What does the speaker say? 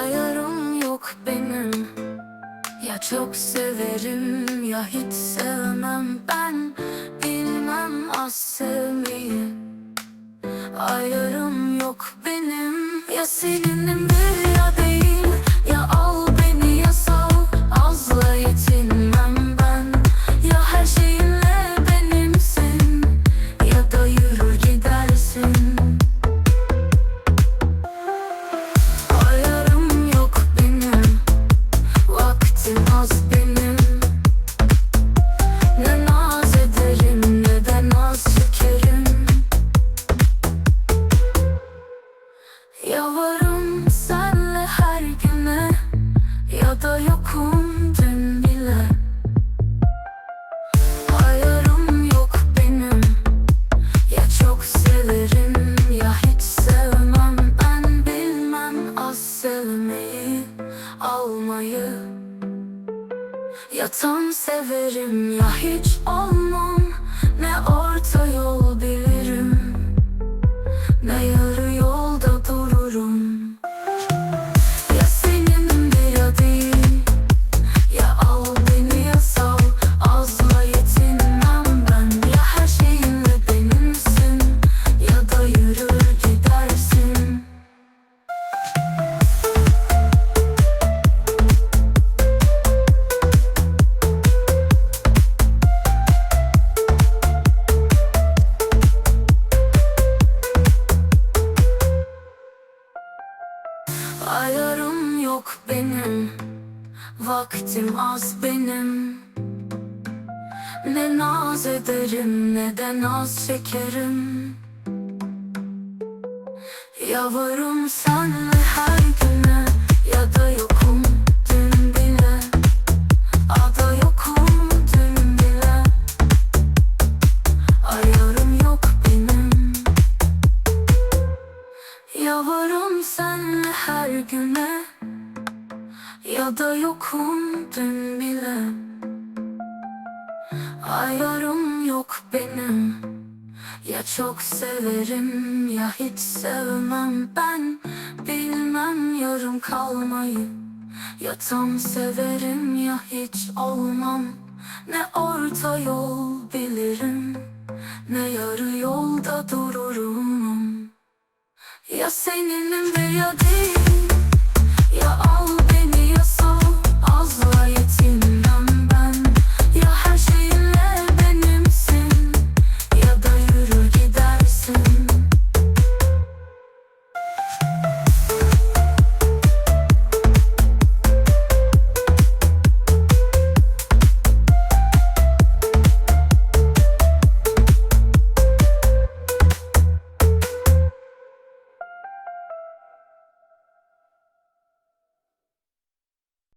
Ayarım yok benim. Ya çok severim ya hiç sevmem. Ben bilmem az sevmeyi. Ayarım yok benim. Ya seninimdir ya Ya varım senle her güne Ya da yokum dün bile. Ayarım yok benim ya çok severim ya hiç sevmem. Ben bilmem az sevmeyi almayı. Ya tam severim ya hiç olmam Ayarım yok benim. Vaktim az benim. Ne naz ederim ne de naz çekerim. Ya varım senle her Ya da yokum dün bile. Ayarım yok benim. Ya çok severim ya hiç sevmem. Ben bilmem yarım kalmayı. Ya tam severim ya hiç olmam. Ne orta yol bilirim Ne yarı yolda dururum. Ya seninle ya değil